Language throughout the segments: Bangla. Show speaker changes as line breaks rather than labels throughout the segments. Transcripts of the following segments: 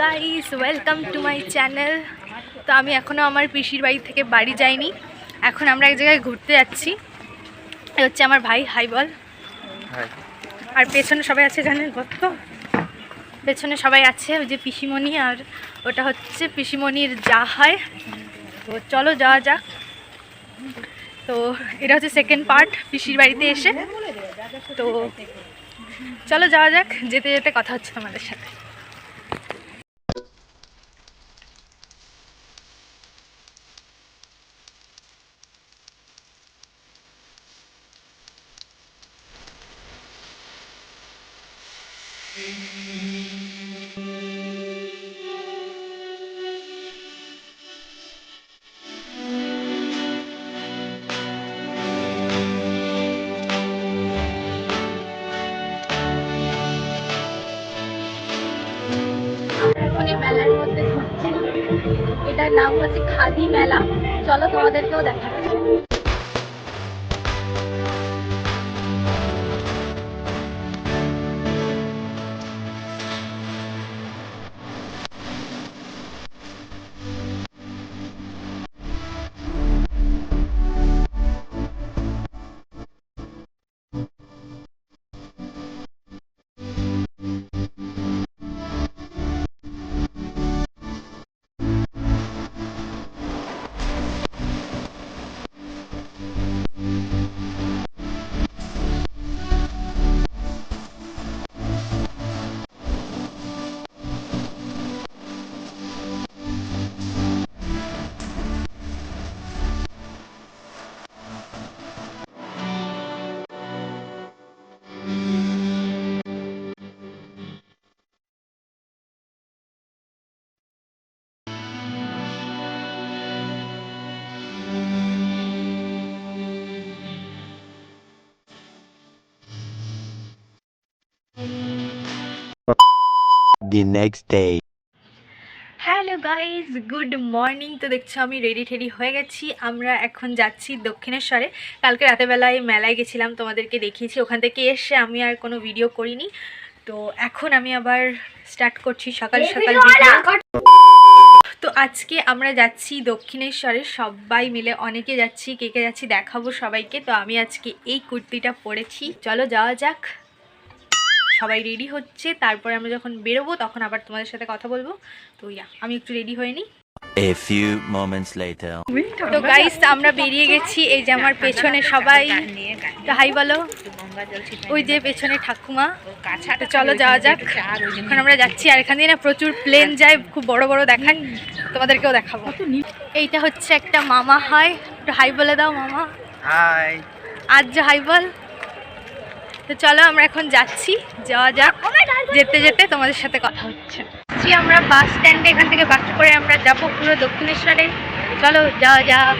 Guys welcome to my channel তো আমি এখনও আমার পিসির বাড়ি থেকে বাড়ি যাইনি। এখন আমরা এক জায়গায় ঘুরতে যাচ্ছি। এ হচ্ছে আমার ভাই হাই বল। আর পেছনে সবাই আছে জানেন কত? পেছনে সবাই আছে ওই যে পিসিমণি আর ওটা হচ্ছে পিসিমণির যা হয়। তো চলো যাওয়া যাক। তো এটা হচ্ছে সেকেন্ড পার্ট পিসির বাড়িতে এসে। তো চলো যাওয়া যাক যেতে যেতে কথা হচ্ছে তোমাদের সাথে। মেলার মধ্যে এটার নাম হচ্ছে খাদি মেলা। চলো তোমাদেরকেও দেখাচ্ছি
the next day.
Hello guys good morning তো দেখছ আমি রেডি টেডি হয়ে গেছি। আমরা এখন যাচ্ছি দক্ষিণেশ্বরে। কালকে রাতেবেলায় মেলায় গেছিলাম তোমাদেরকে দেখিয়েছি। ওখান থেকে এসে আমি আর কোনো ভিডিও করিনি। তো এখন আমি আবার স্টার্ট করছি সকাল সকাল তো আজকে আমরা যাচ্ছি দক্ষিণেশ্বরে। সবাই মিলে অনেকে যাচ্ছি কে কে যাচ্ছি দেখাবো সবাইকে। তো আমি আজকে এই কুর্তিটা পরেছি। চলো যাওয়া যাক। সবাই রেডি হচ্ছে। তারপরে আমরা যখন বেরোবো তখন আবার তোমাদের সাথে কথা বলব। তো ইয়া আমি একটু রেডি হয়ে নিই।
A few moments later.
তো গাইস আমরা বেরিয়ে গেছি। এই যে আমার পেছনে সবাই। তো হাই বলো। ওই যে পেছনে ঠাকুমা। তো চলো যাওয়া যাক। এখন আমরা যাচ্ছি। আর এখান দিয়ে না প্রচুর প্লেন যায়। খুব বড় বড় দেখান তোমাদেরকেও দেখাবো। এইটা হচ্ছে একটা মামা হয়। একটু হাই বলে দাও মামা।
হাই
আজ যে হাই বল। তো চলো আমরা এখন যাচ্ছি যাওয়া যাক। যেতে যেতে তোমাদের সাথে কথা হচ্ছে। জি আমরা বাস স্ট্যান্ডে এখান থেকে বাস করে আমরা যাব পুরো দক্ষিণেশ্বরে। চলো যাওয়া যাক।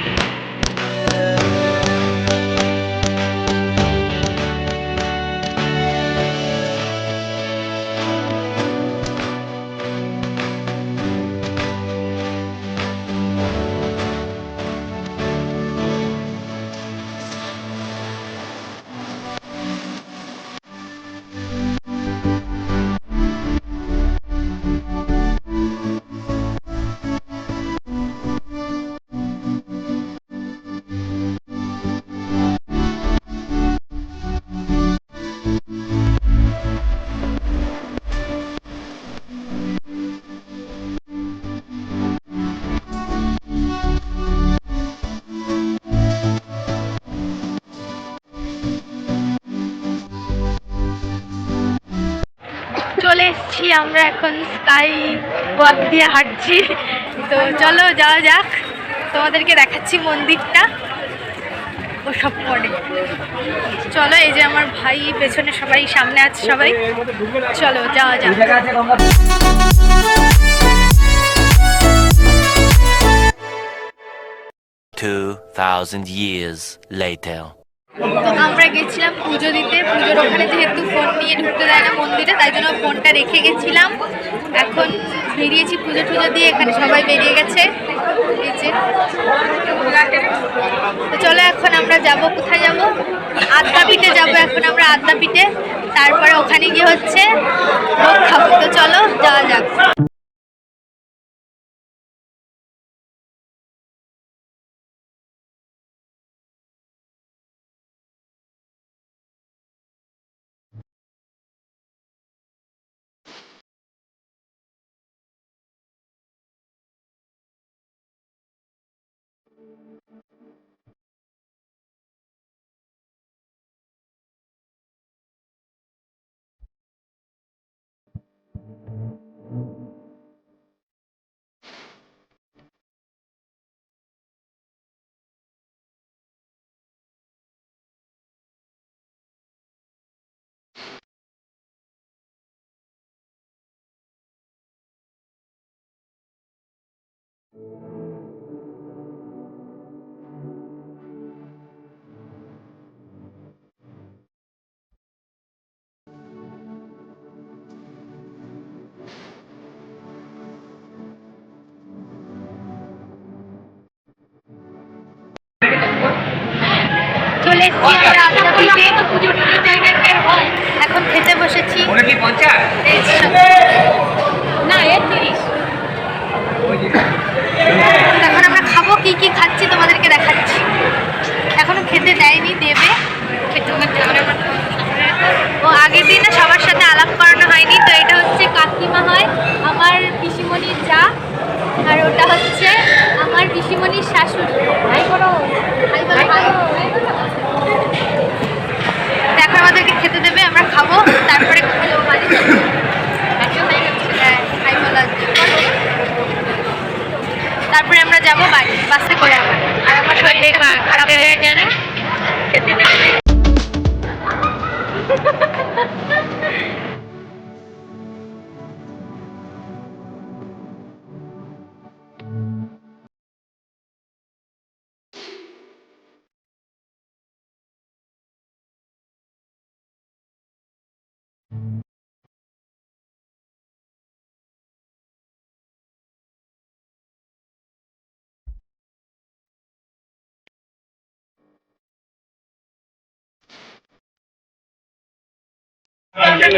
চলে এসেছি, আমরা এখন স্কাই পথ দিয়ে হাঁটছি। তো চলো যাওয়া যাক, তোমাদেরকে দেখাচ্ছি মন্দিরটা। ও সব পরে চলো, এই যে আমার ভাই পেছনে সবাই, সামনে আছে সবাই। চলো, যাওয়া যাক।
Two thousand years later.
তো আমরা গেছিলাম পুজো দিতে। পুজোর ওখানে যেহেতু ফোন নিয়ে ঢুকতে দেয় না মন্দিরে, তাই জন্য ফোনটা রেখে গেছিলাম। এখন বেরিয়েছি পুজো টুজো দিয়ে, এখানে সবাই বেরিয়ে গেছে। তো চলো এখন আমরা যাব, কোথায় যাব? আদ্যাপীঠে যাব এখন আমরা আদ্যাপীঠে। তারপরে ওখানে গিয়ে হচ্ছে খাব। তো চলো, যাওয়া যাক। thank you চলে এসেছি আমরা আদ্যাপীঠে এখন খেতে বসেছি।
ওটা কি পঞ্চাশ?
না এর তিরিশ। এখন আমরা খাব কি কি খাচ্ছি তোমাদেরকে দেখাচ্ছি। এখনও খেতে দেয়নি দেবে। খেতে আগে ও দিনে সবার সাথে আলাপ করানো হয়নি তো এটা হচ্ছে কাকিমা হয় আমার পিসিমণির যা আর ওটা হচ্ছে আমার পিসিমণির শাশুড়ি হাই করো হাই বলো, হাই করো। তো এখন আমাদেরকে খেতে দেবে আমরা খাব তারপরে খেলো বাড়ি যাব। হ্যাঁ, হাই বলা হচ্ছে। তারপরে আমরা যাব বাড়ি বাসে করে আবার আর আমার শরীর খারাপ। হয়ে গেছে না?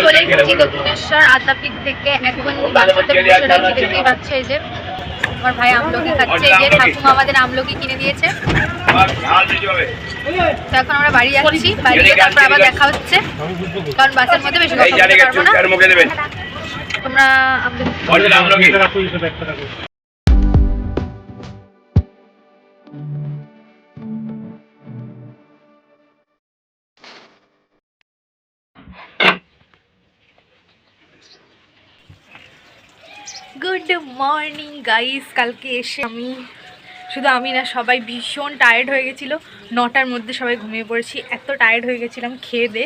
চলে এসেছি দক্ষিণেশ্বর আদ্যাপীঠ থেকে এখন বাচ্চাতে দেখতেই পাচ্ছে এই যে আমার ভাই আমলকি খাচ্ছে এই যে ঠাকুমা আমাদের আমলকি কিনে দিয়েছে। তো এখন আমরা বাড়ি যাচ্ছি বাড়ি গিয়ে তারপর আবার দেখা হচ্ছে। কারণ বাসের মধ্যে বেশি কথা বলতে পারব না। তোমরা মর্নিং গাইস কালকে এসে আমি, শুধু আমি না, সবাই ভীষণ টায়ার্ড হয়ে গেছিল। নটার মধ্যে সবাই ঘুমিয়ে পড়েছি। এত টায়ার্ড হয়ে গেছিলাম খেয়ে দে।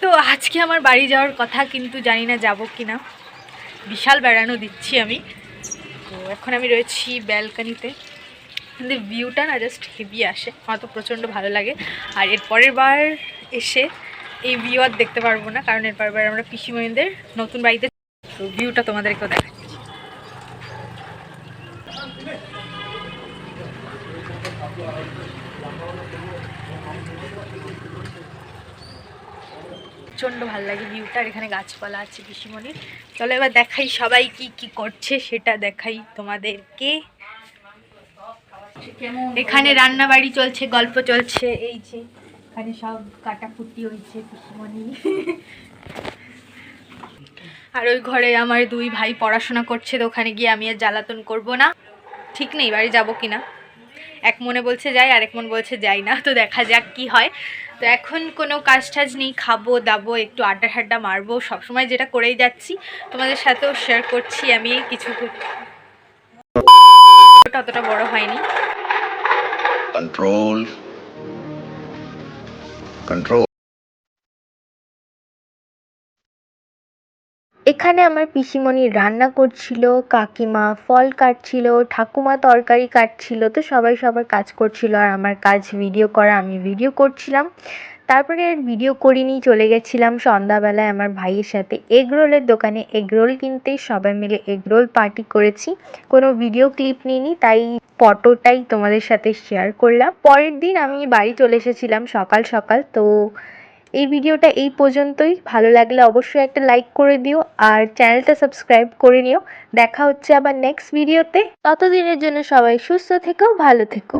তো আজকে আমার বাড়ি যাওয়ার কথা, কিন্তু জানি না যাব কি না বিশাল বেড়ানো দিচ্ছি আমি। তো এখন আমি রয়েছি ব্যালকানিতে। কিন্তু ভিউটা না জাস্ট হেভি আসে। আমার তো প্রচণ্ড ভালো লাগে। আর এর পরের বার এসে এই ভিউ আর দেখতে পারব না, কারণ এর বার আমরা পিসিমণিদের নতুন বাড়িতে তো ভিউটা তোমাদেরকেও দেখাচ্ছি। প্রচণ্ড ভালো লাগে ভিউটা, আর এখানে গাছপালা আছে পিসিমণির। চলো এবার দেখাই সবাই কি কি করছে, সেটা দেখাই তোমাদেরকে। এখানে রান্না বাড়ি চলছে, গল্প চলছে, এই যে এখানে সব কাটাকুটি হয়েছে পিসিমণি। আর ওই ঘরে আমার দুই ভাই পড়াশোনা করছে, তো ওখানে গিয়ে আমি আর জ্বালাতন করব না। ঠিক নেই, বাড়ি যাব কি না এক মনে বলছে যাই আর এক মন বলছে যাই না, তো দেখা যাক কি হয়। তো এখন কোনো কাজ টাজ নেই, খাব, দাবো, একটু আড্ডা ঠাড্ডা মারবো, সবসময় যেটা করেই যাচ্ছি। তোমাদের সাথেও শেয়ার করছি, আমি কিছু অতটা বড় হয়নি।
Control control.
এখানে আমার পিসিমণি রান্না করছিল, কাকিমা ফল কাটছিল, ঠাকুমা তরকারি কাটছিল, তো সবাই সবার কাজ করছিল আর আমার কাজ ভিডিও করা, আমি ভিডিও করছিলাম। তারপরে আর ভিডিও করিনি, চলে গেছিলাম সন্ধ্যাবেলায় আমার ভাইয়ের সাথে এগ রোলের দোকানে। এগ রোল কিনতে সবাই মিলে এগ রোল পার্টি করেছি। কোনো ভিডিও ক্লিপ নিইনি, তাই ফটোটাই তোমাদের সাথে শেয়ার করলাম। পরের দিন আমি বাড়ি চলে এসেছিলাম সকাল সকাল, তো এই ভিডিওটা এই পর্যন্তই। ভালো লাগলে অবশ্যই একটা লাইক করে দিও আর চ্যানেলটা সাবস্ক্রাইব করে নিও। দেখা হচ্ছে আবার নেক্সট ভিডিওতে ততদিনের জন্য সবাই সুস্থ থেকো, ভালো থেকো।